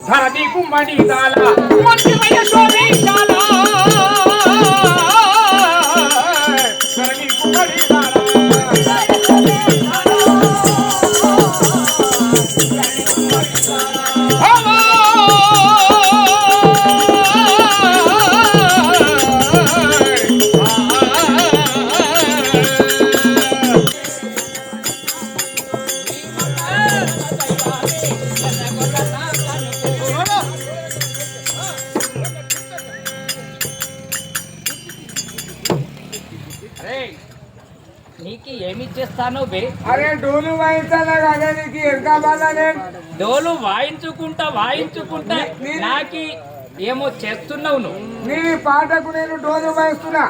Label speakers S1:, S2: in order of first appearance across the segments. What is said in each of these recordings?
S1: ధరణి కుమ్మడి దాల. మంచిమయ
S2: అరే
S1: డోలు వాయించాలా కదా నీకు? నేను
S2: డోలు వాయించుకుంటా వాయించుకుంటా నాకి ఏమో చేస్తున్నావు నువ్వు.
S1: నీ పాటకు నేను డోలు వాయిస్తున్నా.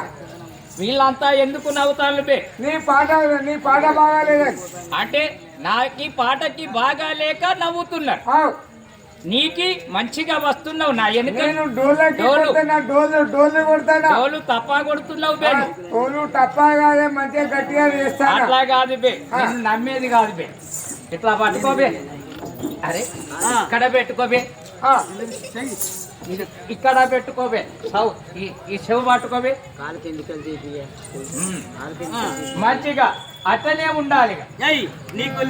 S2: వీళ్ళంతా ఎందుకు నవ్వుతాను బే?
S1: నీ పాట నీ పాట బాగాలేదని.
S2: అంటే నాకి పాటకి బాగా లేక నవ్వుతున్నారు.
S1: ఆవ్.
S2: నీకి మంచిగా వస్తున్నావు నా వెనుక
S1: నేను డోలకి
S2: డోలు.
S1: కొడతానా డోలు డోలు కొడతానా?
S2: డోలు తప్పా కొడుతున్నావు.
S1: డోలు కాదే మంచిగా గట్టిగా
S2: అట్లా కాదు బే. నమ్మేది కాదు బే. ఇట్లా పట్టుకోబే అరే ఇక్కడ పెట్టుకోబే ఇక్కడ పెట్టుకోబే సౌ ఈ ఈ చెవు పట్టుకోబే ఉమ్. మంచిగా అట్లనే ఉండాలి.
S3: నీకు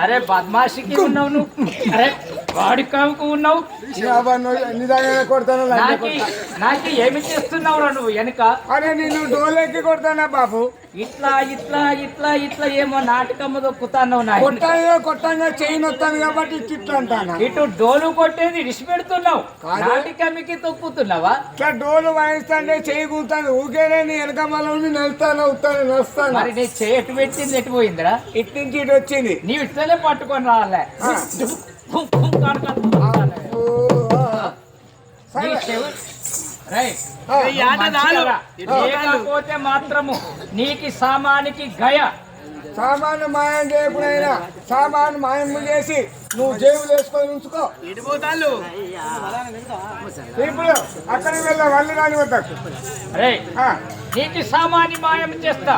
S2: అరే బద్మాషికి ఉన్నావు నువ్వు. అరే వాడి కాముకు ఉన్నావు.
S1: నీ
S2: నాకి ఏమి చేస్తున్నావు నువ్వు వెనుక
S1: అరే నేను డోలెక్కి కొడతానా బాబు
S2: ఇట్లా ఇట్లా ఇట్లా ఇట్లా ఏమో నాటకము దొక్కుతాన్నావు నా వెనుక.
S1: కొట్టాను కొట్టాను చెయ్యి నొత్తాను కాబట్టి చిట్లు అంటాను
S2: ఇటు డోలు కొట్టేది ఇడిచి పెడుతున్నావు
S1: కాదు.
S2: నాటికమికి తొక్కుతున్నావా
S1: ఇట్లా డోలు వాయిస్తాంటే చెయ్యి కూతాను ఊకేనే నీ వెనక మళ్ళీ నలుస్తాను అవుతాను నలుస్తాను
S2: మరి నీ చేటు పెట్టింది ఎటు పోయిందిరా
S1: ఇటు నుంచి ఇటు వచ్చింది
S2: నీవు ఇట్లనే పట్టుకొని రాలే లేకపోతే మాత్రము నీకి సామానికి గయ.
S1: సామాను మాయం చేయకునైనా సామాను మాయం చేసి నువ్వు జేబులు వేసుకొని ఉంచుకో. ఇప్పుడు అక్కడికి వెళ్ళా వాళ్ళు రాని ఆ,
S2: నీకి సామాని మాయం చేస్తా.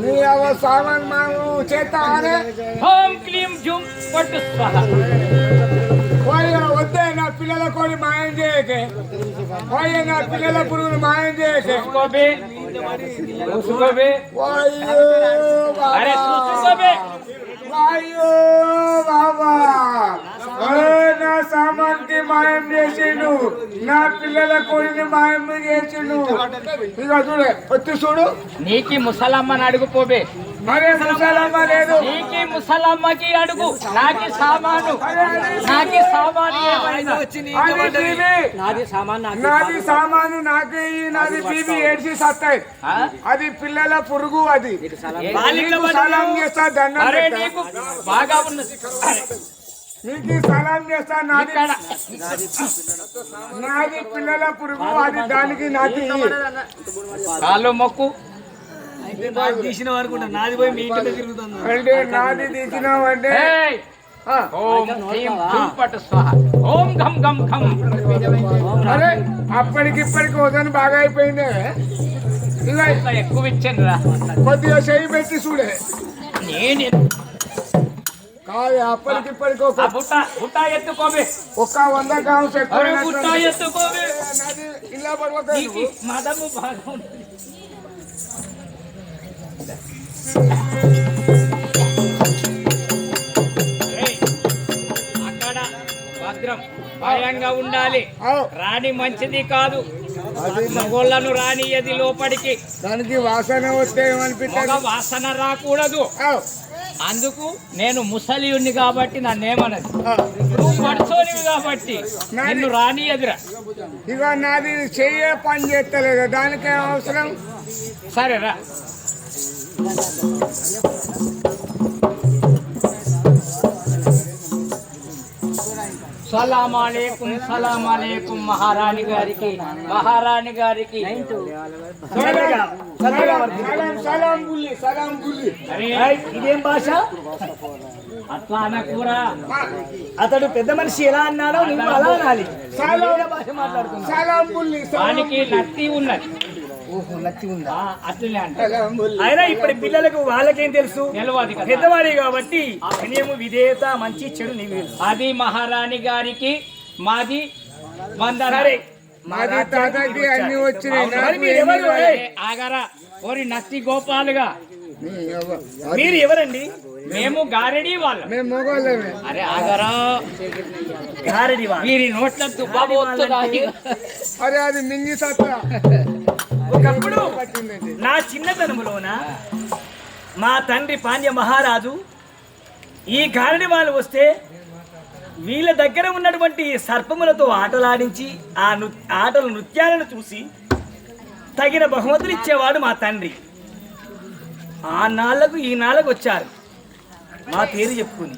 S1: నీ అవ సామాన్ మాము చేస్తావానే
S2: ఓం క్లీం జూమ్ పట్టు స్వహ.
S1: పోయి వద్దే నా పిల్లల కోడి మాయం చేయకే. పోయి నా పిల్లల పురుగులు మాయం చేయకే.
S2: చూసుకోబే అరే
S1: బాబా. బాబా ఓ, నా సామాన్కి మాయం చేసిండు నా పిల్లల కోడిని మాయం చేసిండు. ఇక చూడు వచ్చి చూడు.
S2: నీకి ముసలమ్మని అడుగుపోబే
S1: మరే ముసలమ్మ లేదు.
S2: నీకి ముసలమ్మకి అడుగు. నాకి సామాను. నాకి సామాను
S3: నాది సామాన్ నాకు
S1: నాది సామాను నాకే నాది బీబీ ఏడ్చి సత్తాయి? అది పిల్లల పురుగు అది.
S2: బాగా ఉన్నది.
S1: నీకు సలాం చేస్తా నాది నాది పిల్లల పురుగు అది దానికి నాది.
S2: కాళ్ళు మొక్కు.
S3: తీసిన వరకు. నాది పోయి మీ ఇంటిలో తిరుగుతుంది.
S1: అంటే నాది తీసినావు అంటే
S2: ఏయ్!
S1: ఆ,
S2: ఓం హ్రీం ధూం పట్టు స్వాహ. ఓం ఘం ఘం ఘం.
S1: అరే అప్పటికిప్పటికి వదని బాగా అయిపోయింది.
S2: ఎక్కువ ఇచ్చాను రా
S1: కొద్దిగా చేయి పెట్టి చూడే.
S2: నేను
S1: అప్పటికిప్పటికి
S2: బుట్ట
S1: ఒక్క వంద గ్రామ్స్
S2: బుట్ట
S1: ఇలా పడిపోతాయి
S2: మదము బాగా! అక్కడ భద్రం భయంగా ఉండాలి. రాణి మంచిది కాదు.
S1: అది
S2: మగోళ్ళను రానియది లోపలికి.
S1: దానికి వాసన వస్తే ఏమనిపిస్తుంది?
S2: వాసన రాకూడదు. అందుకు నేను ముసలియుణ్ణి కాబట్టి నన్నేమన్నది. నువ్వు పడుచోనివి కాబట్టి నిన్ను రానియదురా
S1: ఇక నాది చెయ్యే పని చేస్తలేదు. దానికేం అవసరం?
S2: సరేరా. సలాం అలేకుం సలాం అలేకుం మహారాణి గారికి మహారాణి గారికి
S3: ఇదేం భాష?
S2: అట్లా అనకూరా
S3: అతడు పెద్ద మనిషి ఎలా అన్నాడో నువ్వు అలా అనాలి. భాష మాట్లాడుతున్నావు.
S2: వానికి నత్తి ఉన్నది.
S3: అయినా ఇప్పుడు పిల్లలకు వాళ్ళకేం తెలుసు? పెద్దవాడి కాబట్టి వినయము విధేయత మంచి చెడు నీకు
S2: అది మహారాణి గారికి మాది వందన.
S3: సరే.
S1: మాది తాతకి అన్ని వచ్చినాయి.
S3: మరి మీరు
S2: ఆగరా. ఓరి నత్తి గోపాలుగా.
S3: మీరు ఎవరండి?
S2: మేము గారెడి వాళ్ళం. అరే ఆగరా.
S3: గారడి వాడు.
S2: వీరి నోట్ల తుబ్బబోతున్నాయి
S1: అరే అది మింగి సత్త.
S3: ఒకప్పుడు నా చిన్నతనములోన మా తండ్రి పాండ్య మహారాజు ఈ గారడి వాళ్ళు వస్తే వీళ్ళ దగ్గర ఉన్నటువంటి సర్పములతో ఆటలాడించి ఆ నృ ఆటల నృత్యాలను చూసి తగిన బహుమతులు ఇచ్చేవాడు మా తండ్రి. ఆ నాళ్ళకు ఈ నాళ్ళకు వచ్చారు. మా పేరు చెప్పుకుని.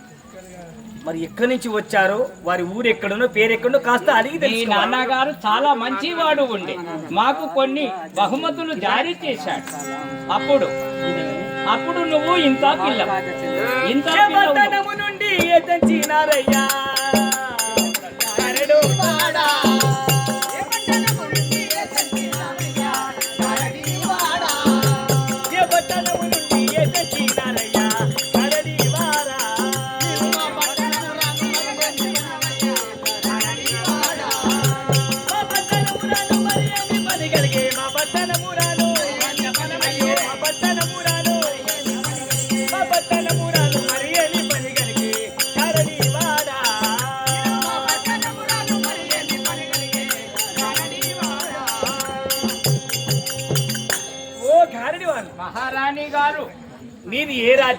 S3: మరి ఎక్కడి నుంచి వచ్చారో వారి ఊరు ఎక్కడున్నో పేరు ఎక్కడో కాస్త అడిగి
S2: మీ. నాన్నగారు చాలా మంచివాడు ఉండే మాకు కొన్ని బహుమతులు జారీ చేశాడు. అప్పుడు అప్పుడు నువ్వు ఇంత పిల్ల ఇంత
S3: నుండి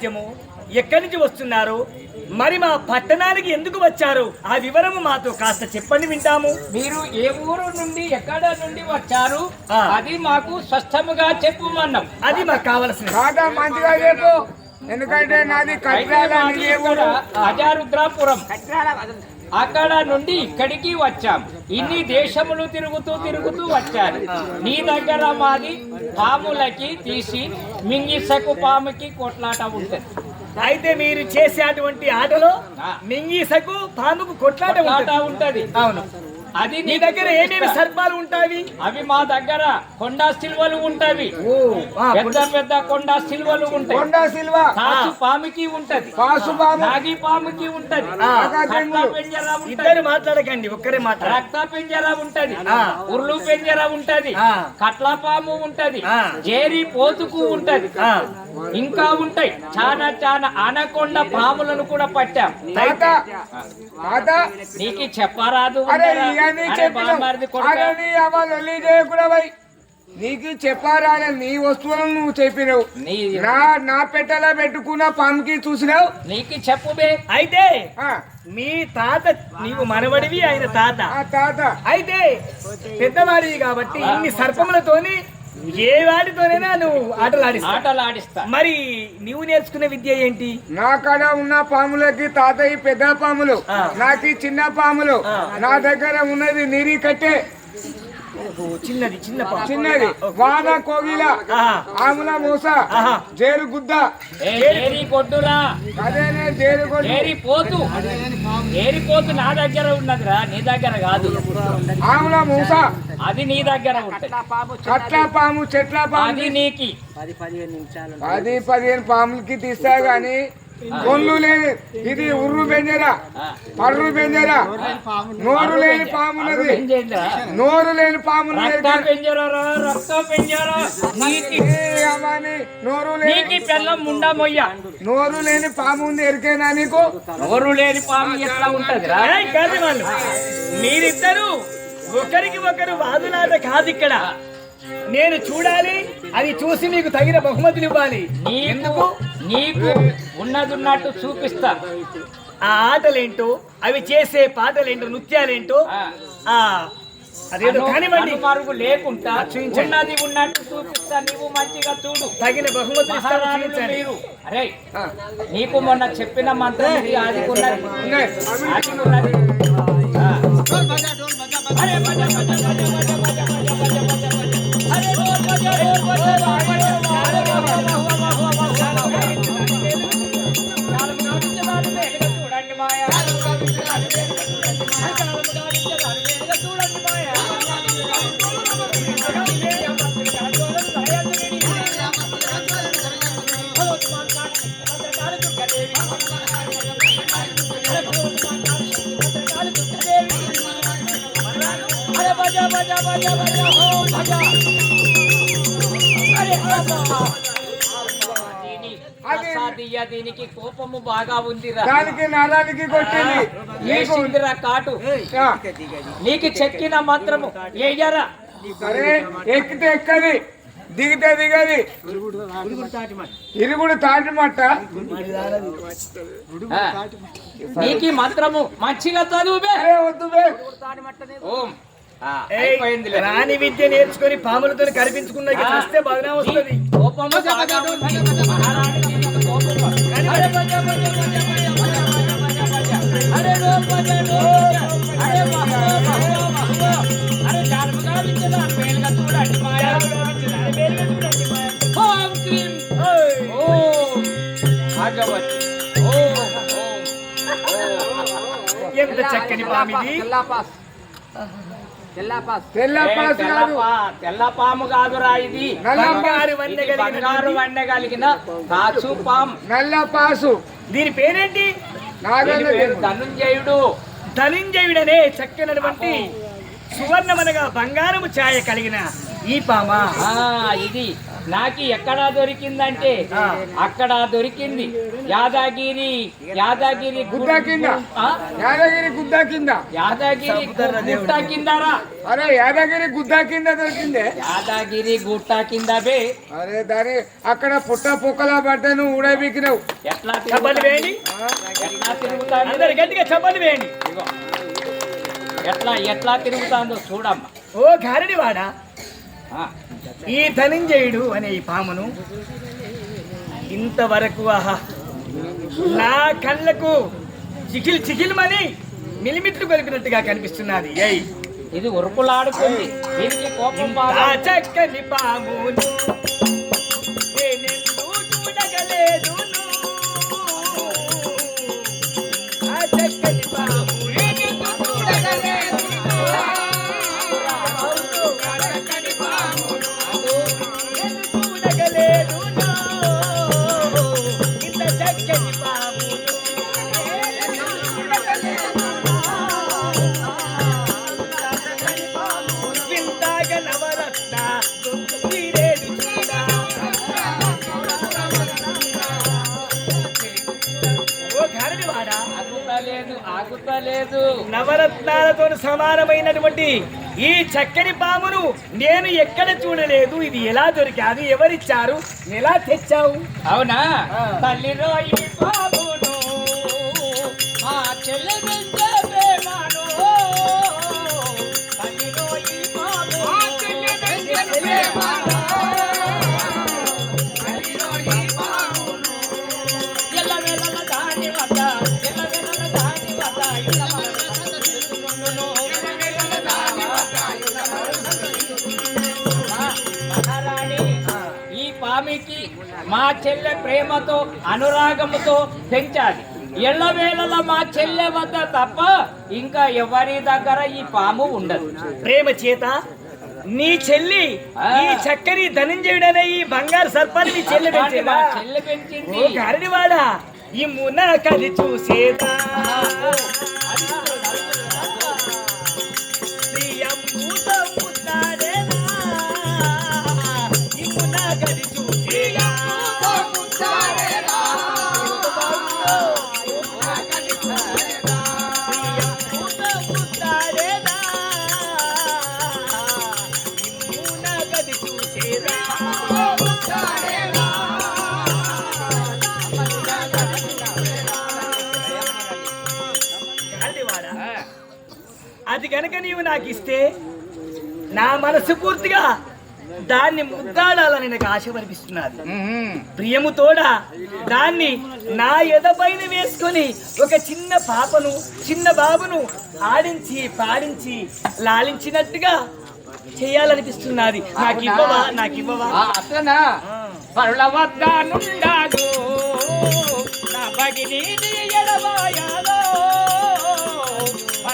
S3: రాజ్యము ఎక్కడి నుంచి వస్తున్నారు? మరి మా పట్టణానికి ఎందుకు వచ్చారు? ఆ వివరము మాతో కాస్త చెప్పండి వింటాము.
S2: మీరు ఏ ఊరు నుండి ఎక్కడ నుండి వచ్చారు. అది మాకు స్పష్టముగా చెప్పుమన్నాం.
S3: అది మాకు కావలసింది
S1: తాత మంచిగా చెప్పు. ఎందుకంటే నాది
S2: ఇక్కడ అజారుద్రాపురం. అక్కడ నుండి ఇక్కడికి వచ్చాం. ఇన్ని దేశములు తిరుగుతూ తిరుగుతూ వచ్చారు. నీ దగ్గర మాది పాములకి తీసి మింగిసకు పాముకి కొట్లాట ఉంటుంది.
S3: అయితే మీరు చేసే అటువంటి ఆటలో. మింగీసకు పాముకు కొట్లాట. ఉంటది. అవును.
S2: అది
S3: మీ
S2: నీ
S3: దగ్గర ఏమేమి సర్పాలు ఉంటాయి?
S2: అవి మా దగ్గర కొండ సిల్వలు ఉంటాయి. పెద్ద పెద్ద కొండ సిల్వలు ఉంటాయి.
S1: కొండ సిల్వా?
S2: కాసు పాముకి ఉంటది.
S1: కాసు బాబు
S2: నాగి పాముకి ఉంటది.
S3: ఇద్దరు మాట్లాడకండి ఒక్కరే మాట్లాడ.
S2: రక్త పెంజర ఉంటది. ఉర్లు పెంజర ఉంటది. కట్ల పాము ఉంటది. జేరి పోతుకు ఉంటది. ఇంకా ఉంటాయి. చాలా చాలా అనకొండ పాములను కూడా పట్టాం. నీకు చెప్పరాదు
S1: చెప్పినావు. చేయకుండా పోయి. నీకు చెప్పారా నీ వస్తువులను నువ్వు చెప్పినావు.
S2: నీ
S1: నా నా పెట్టెలా పెట్టుకున్న పాముకి చూసినావు?
S2: నీకు చెప్పుబే
S3: అయితే
S1: ఆ,
S3: మీ తాత నీవు మనవడివి ఆయన తాత.
S1: ఆ తాత.
S3: అయితే పెద్దవాడివి కాబట్టి ఇన్ని సర్పములతోని ఏ వాటితోనైనా నువ్వు ఆటలాడిస్తావు
S2: ఆటలు ఆడిస్తా
S3: మరి నీవు నేర్చుకున్న విద్య ఏంటి
S1: నా కాడ ఉన్న పాములకి తాతయ్య పెద్ద పాములు. నాకు చిన్న పాములు. నా దగ్గర ఉన్నది నీరి కట్టే
S3: చిన్నది చిన్న.
S1: చిన్నది. వాన కోగిల. ఆముల మూస
S3: ఆహా.
S1: జేరు గుద్ద.
S2: ఏ ఏరి కొట్టురా
S1: అదేనే జేరు కొట్టు
S2: ఏరి పోతు. ఏరి పోతు నా దగ్గర ఉన్నదిరా నీ దగ్గర కాదు.
S1: ఆముల మూస.
S2: అది నీ దగ్గర ఉంటది.
S1: కట్ల పాము చెట్ల పాము
S2: అది నీకి.
S1: పది పదిహేను పాములకి తీస్తా గాని కొల్లు లేని ఇది ఉర్రు బెంజరా. పర్రు బెంజరా నోరు లేని పామున్నది? నోరు లేని పామున్నది నోరు లేని
S2: నీకి పెళ్ళం ముండా మొయ్య?
S1: నోరు లేని పాము ఉంది ఎరికేనా నీకు?
S2: నోరు లేని పాము ఎట్లా ఉంటదిరా
S3: ఏయ్, కాదు వాళ్ళు. మీరిద్దరు ఒకరికి ఒకరు వాదులాట కాదు ఇక్కడ. నేను చూడాలి అది చూసి మీకు తగిన బహుమతులు ఇవ్వాలి
S2: నీకు నీకు ఉన్నది ఉన్నట్టు చూపిస్తా
S3: ఆ ఆటలేంటో అవి చేసే పాటలేంటో నృత్యాలేంటో
S2: ఆ.
S3: అదేదో కానివ్వండి.
S2: లేకుండా. ఉన్నది ఉన్నట్టు చూపిస్తా నీవు మంచిగా చూడు
S3: తగిన.
S2: మీరు అరే నీకు మొన్న చెప్పిన మంత్రం. అరే దీనికి కోపము బాగా ఉందిరా
S1: దానికి నరానికి కొట్టింది
S2: కాటు నీకు చెక్కిన మంత్రము. ఏయ్యారా.
S1: సరే ఎక్కితే ఎక్కది? దిగితే దిగది. ఇరుగుడు తాటి మట్ట.
S2: నీకు మంత్రము. మంచిగా చదువుబే. ఓం.
S3: రాణి విద్య నేర్చుకొని పాములతో కనిపించుకున్న వస్తే బాగానే వస్తుంది. పామిది
S2: తెల్లపాము కాదురా ఇది.
S3: బంగారు వన్న కలిగిన
S2: కాచు
S3: దీని పేరేంటి?
S2: ధనుంజయుడు.
S3: ధనుంజయుడనే చక్కనటువంటి సువర్ణమనగా బంగారము ఛాయ కలిగిన ఈ పామా.
S2: ఇది. నాకు ఎక్కడ దొరికిందంటే. అక్కడ దొరికింది. యాదగిరి యాదగిరి
S1: గుడ్డ కింద. యాదగిరి గుద్ద కింద.
S2: యాదగిరి గుట్ట కిందరా?
S1: అరే యాదగిరి గుద్ద కింద దొరికిందే.
S2: యాదగిరి గుట్ట కింద బే.
S1: అరే దాని అక్కడ పుట్ట పుక్కలా పడితే నువ్వు ఊడబీకినావు
S2: ఎట్లా తిరుగుతా-
S3: వేయండి.
S2: ఎట్లా తిరుగుతాను
S3: అందరు గట్టిగా చప్పట్లు వేయండి.
S2: ఎట్లా ఎట్లా తిరుగుతాందో చూడమ్మా.
S3: ఓ గారిడివాడా
S2: ఆ.
S3: ఈ ధనంజయుడు అనే ఈ పామును ఇంతవరకు ఆహా నా కళ్ళకు చికిల్ చికిల్మని మిలిమిట్లు కొలిపినట్టుగా కనిపిస్తున్నది. ఏయ్
S2: ఇది ఉరుకులాడుతుంది దీనికి కోపం
S3: చక్కని చూడగలేదును. ఆ చక్కని పామును నవరత్నాలతో సమానమైనటువంటి ఈ చక్కని పామును నేను ఎక్కడ చూడలేదు. ఇది ఎలా దొరికాదు? ఎవరిచ్చారు? ఎలా తెచ్చావు?
S2: అవునా. తల్లి రోయి బాబును ఈ పామికి మా చెల్లె ప్రేమతో అనురాగముతో పెంచాలి. ఎల్లవేళలా మా చెల్లె వద్ద తప్ప ఇంకా ఎవరి దగ్గర ఈ పాము ఉండదు.
S3: ప్రేమ చేత నీ చెల్లి. ఈ చక్కని ధనంజయుడనే ఈ బంగారు సర్పాన్ని నీ చెల్లి పెంచేదా?
S2: చెల్లె
S3: ఓ
S2: పెంచింది
S3: గారడివాడా ఈ మున కది చూసేదా? నీవు నాకు ఇస్తే నా మనసు పూర్తిగా దాన్ని ముద్దాడాలని నాకు ఆశ కనిపిస్తున్నది ప్రియముతోడ దాన్ని నా ఎదపైన వేసుకొని ఒక చిన్న పాపను చిన్న బాబును ఆడించి పాడించి లాలించినట్టుగా చేయాలనిపిస్తున్నది. నాకు ఇవ్వవా? నాకు ఇవ్వవా?
S2: ఆ, అట్లనా పరుల వద్ద నుండాదు నా భగిని నీ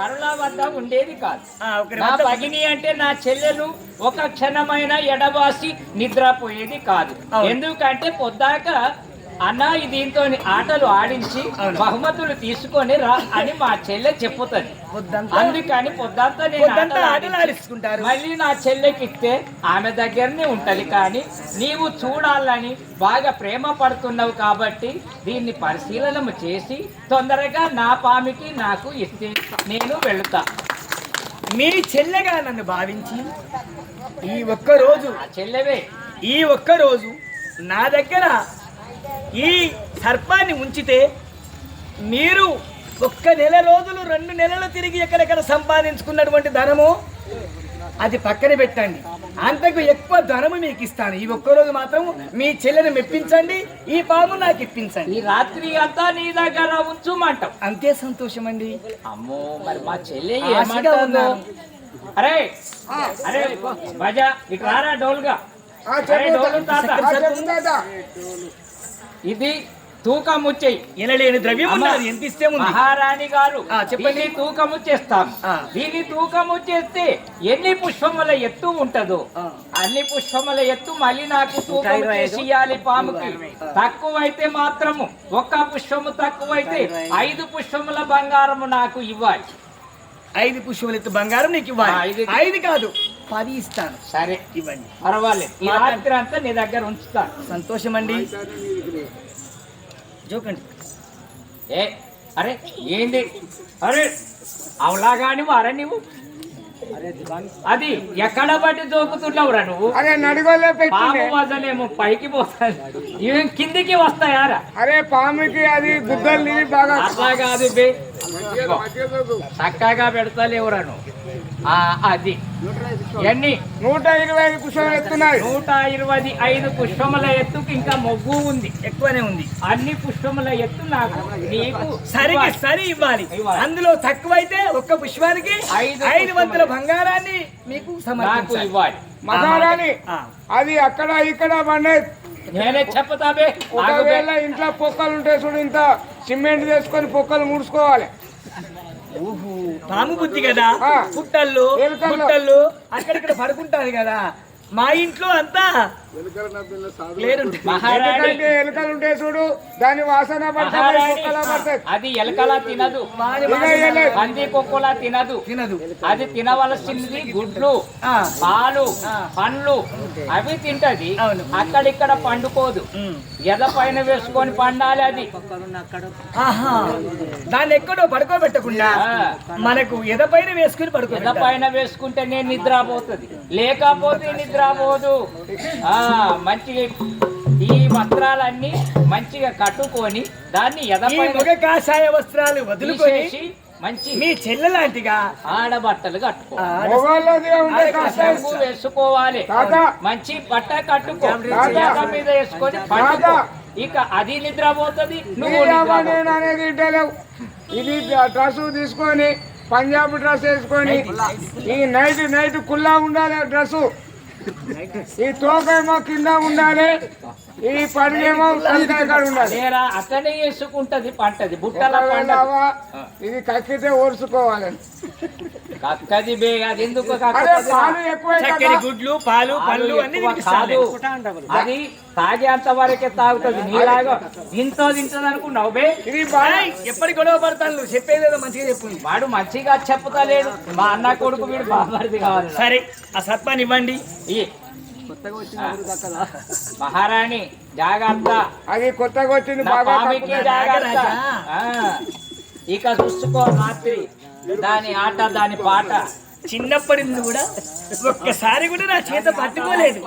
S2: కరుణ వద్ద ఉండేది కాదు. నా భగిని అంటే నా చెల్లెలు ఒక క్షణమైన ఎడబాసి నిద్రపోయేది కాదు. ఎందుకంటే పొద్దాక అన్న ఈ దీంతో ఆటలు ఆడించి. బహుమతులు తీసుకొని రా అని మా చెల్లె చెప్పుతుంది. అందుకని పొద్దంతా నేను మళ్ళీ నా చెల్లెకి ఇస్తే ఆమె దగ్గరనే ఉంటది కానీ నీవు చూడాలని బాగా ప్రేమ పడుతున్నావు కాబట్టి దీన్ని పరిశీలన చేసి తొందరగా నా పామికి నాకు ఇస్తే నేను వెళుతా.
S3: మీ చెల్లెగా నన్ను భావించి ఈ ఒక్క రోజు
S2: ఆ చెల్లెవే.
S3: ఈ ఒక్క రోజు నా దగ్గర ఈ సర్పాన్ని ఉంచితే మీరు ఒక్క నెల రోజులు రెండు నెలలు తిరిగి ఎక్కడెక్కడ సంపాదించుకున్నటువంటి ధనము? అది పక్కన పెట్టండి. అంతకు ఎక్కువ ధనము మీకు ఇస్తాను. ఈ ఒక్క రోజు మాత్రం మీ చెల్లెని మెప్పించండి ఈ పాము నాకు ఇప్పించండి.
S2: ఈ రాత్రి అంతా నీ దగ్గర ఉంచుమంటాం.
S3: అంతే సంతోషం అండి
S2: అమ్మో మరి మా చెల్లె. అరే అరే బజా ఇటు రారా డోల్గా? డోలు తాత. ఇది తూకం ముచ్చేయి
S3: ఎనలేని ద్రవ్యం ఉన్నది ఉంది.
S2: మహారాణి గారు
S3: చెప్పండి.
S2: తూకము చేస్తాం
S3: ఆ.
S2: దీన్ని తూకము చేస్తే ఎన్ని పుష్పముల ఎత్తు ఉంటదో. అన్ని పుష్పముల ఎత్తు మళ్ళీ నాకు తూకం ఇయ్యాలి పాముకి. తక్కువైతే మాత్రము ఒక్క పుష్పము తక్కువైతే ఐదు పుష్పముల బంగారము నాకు ఇవ్వాలి.
S3: ఐదు పుష్పములు ఎత్తు బంగారం నీకు ఇవ్వాలి.
S2: ఐదు.
S3: కాదు పది ఇస్తాను.
S2: సరే.
S3: ఇవ్వండి.
S2: పర్వాలేదు. రాత్రి అంతా నీ దగ్గర ఉంచుతాను.
S3: సంతోషం అండి జోకండి
S2: ఏ అరే ఏంది? అరే అవలాగాని వారా నువ్వు. అది ఎక్కడ బట్టి జోకుతున్నావురా నువ్వు?
S1: అరే నడుగోలే
S2: పాము వదలేమో పైకి పోతాయి ఇవేం కిందికి వస్తాయారా?
S1: అరే పాముకి అది గుద్దలు తిని బాగా
S2: అట్లా కాదు చక్కగా పెడతలేవురా నువ్వు. ఆ, అది. ఎన్ని?
S1: నూట ఇరవై ఐదు కుషాలు ఎత్తున్నాయి.
S2: నూట ఇరవై ఐదు పుష్పముల ఎత్తుకి ఇంకా మొగ్గు ఉంది.
S3: ఎక్కువనే ఉంది.
S2: అన్ని పుష్పముల ఎత్తు నాకు నీకు
S3: సరికి. సరి ఇవ్వాలి. అందులో తక్కువైతే ఒక్క పుష్పానికి
S2: ఐదు
S3: ఐదు వంతుల బంగారాన్ని మీకు
S2: నాకు ఇవ్వాలి.
S1: మహారాణి. అది అక్కడ ఇక్కడ పండే
S2: నేనే చెప్తాబే ఆగు బే.
S1: ఒకవేళ ఇంట్లో పొక్కలు ఉంటాయి చూడు ఇంత సిమెంట్ చేసుకొని పొక్కలు ముడుచుకోవాలి.
S3: పాము బుద్ధి కదా. పుట్టల్లో. పుట్టల్లో అక్కడిక్కడ పడుకుంటాది కదా మా ఇంట్లో అంతా
S1: ఎందుకంటే ఎలుకలు ఉంటాయి చూడు దాని వాసన
S2: అది ఎలకలా తినదు. పంది కుక్కలా తినదు.
S3: తినదు.
S2: అది తినవలసింది గుడ్లు
S3: ఆ.
S2: పాలు
S3: ఆ.
S2: పండ్లు. అవి తింటది.
S3: అవును.
S2: అక్కడిక్కడ పండుకోదు. ఎద పైన వేసుకొని పండాలి అది.
S3: ఆహా. దాన్ని ఎక్కడో పడుకోబెట్టకుండా. మనకు ఎదపైన వేసుకుని
S2: ఎద
S3: పడుకోబెట్టాలి.
S2: పైన వేసుకుంటే నేను నిద్రపోతుంది. లేకపోతే నిద్రపోదు. ఆ. మంచిగా ఈ వస్త్రాలన్నీ మంచిగా కట్టుకొని దాన్ని ఎద
S3: ఈ
S2: పైన
S3: ముఖ కాషాయ వస్త్రాలు వదులుకొని
S2: తీసేసి మంచి
S3: మీ చెల్లెలాంటిగా
S2: ఆడబట్టలు కట్టుకో. వేసుకోవాలి. మంచి బట్ట కట్టుకో. మీద వేసుకొని ఇక అది నిద్రపోతుంది
S1: ఇది డ్రెస్ తీసుకొని పంజాబ్ డ్రెస్ వేసుకొని ఈ నైట్ నైట్ కుల్లా ఉండాలి డ్రెస్. ఈ తోకేమో కింద ఉండాలి ఈ కాడ ఉండాలి.
S2: అక్కడే వేసుకుంటది పంటది బుట్టల
S1: ఇది కక్కితే ఓర్చుకోవాలి.
S2: కక్కది బే అది ఎందుకు
S3: చక్కెర గుడ్లు పాలు పళ్ళు అన్ని
S2: కాదు. అది తాగేంత వరకే తాగుతుంది. నీలాగా ఇంతో తింటది అనుకున్నావు బే.
S3: ఎప్పటి గొడవ పడతాను నువ్వు? చెప్పేది ఏదో మంచిగా చెప్పు.
S2: వాడు మంచిగా చెప్పుతలేడు. మా అన్న కొడుకు వీడు బామర్ది కావాలి.
S3: సరే ఆ సత్పాన్ని ఇవ్వండి.
S2: ఈ. మహారాణి జాగ్రత్త.
S1: అది కొత్తగా వచ్చింది.
S2: జాగ్రత్త. ఇక చూసుకో రాత్రి. దాని ఆట దాని పాట.
S3: చిన్నప్పటి నుండి కూడా ఒక్కసారి కూడా నా చేత పట్టుకోలేదు.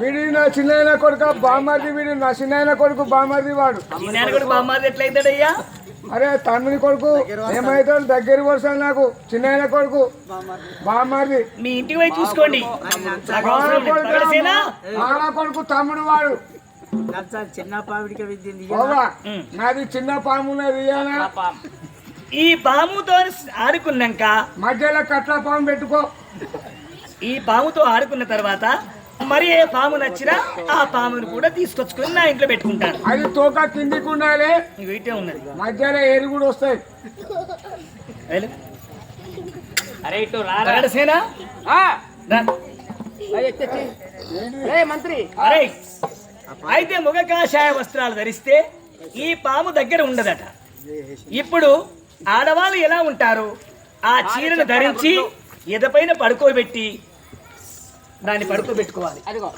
S1: వీడి నా చిన్న కొడుకు బామ్మర్ది వీడు నా చిన్న కొడుకు బామ్మర్ది వాడు.
S3: చిన్నాయన కూడా బామ్మాది ఎట్లయితాడయ్యా?
S1: అరే తమ్ముని కొడుకు ఏమైతాడు దగ్గర వరుస నాకు. చిన్న కొడుకు బామ్మర్ది.
S3: మీ ఇంటికి పోయి చూసుకోండి.
S1: కొడుకు తమ్ముడు వాడు.
S4: చిన్న
S3: ఉమ్.
S1: నాది చిన్న పామున్నది ఇయ్యానా?
S3: ఈ పాముతో ఆడుకున్నాక
S1: మధ్యలో కట్ల పాము పెట్టుకో.
S3: ఈ పాముతో ఆడుకున్న తర్వాత మరి ఏ పాము నచ్చినా ఆ పామును కూడా తీసుకొచ్చుకొని నా ఇంట్లో పెట్టుకుంటాను
S1: అది తోక కిందికి ఉండాలి.
S3: ఇటే ఉన్నది.
S1: మధ్యలో ఎరుగుడు వస్తాయి.
S3: వెళ్ళు.
S2: అరే ఇటు రారా
S3: పగడసేనా?
S2: ఆ.
S3: రా.
S4: మంత్రి.
S3: అరే అయితే ముఖ కాషాయ వస్త్రాలు ధరిస్తే ఈ పాము దగ్గర ఉండదట. ఇప్పుడు ఆడవాళ్ళు ఎలా ఉంటారు? ఆ చీరను ధరించి ఎదపైన పడుకోబెట్టి దాన్ని పడుకోబెట్టుకోవాలి.
S4: అదిగో.